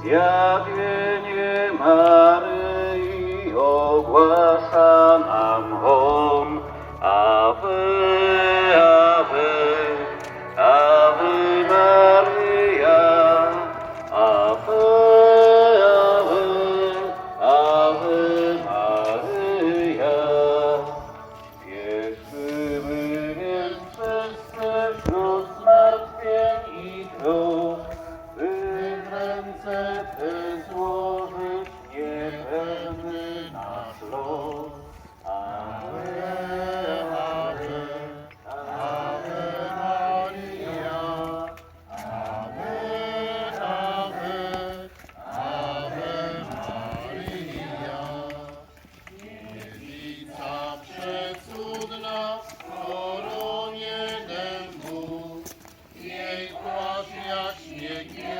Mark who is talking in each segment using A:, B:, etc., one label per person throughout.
A: Siap, ya. you.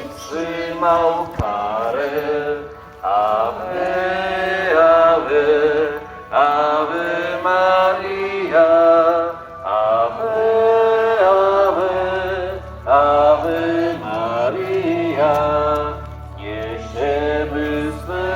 A: wytrzymał karę. Ave, ave, ave Maria. Ave, ave, ave Maria. Niesiemy swe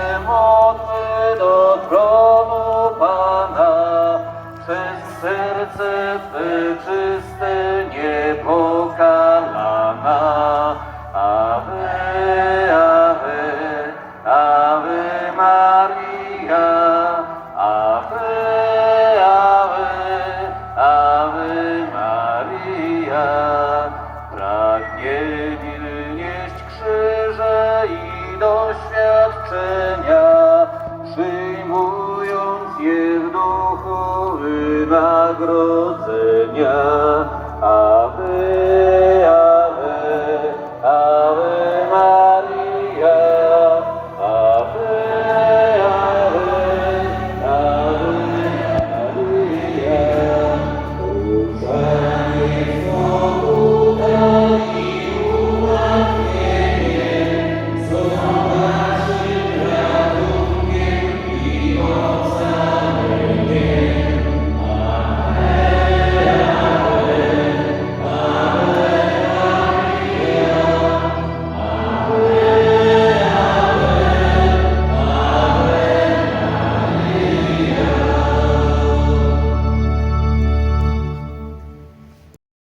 A: Nie wil krzyże i doświadczenia, przyjmując je w duchu wynagrodzenia.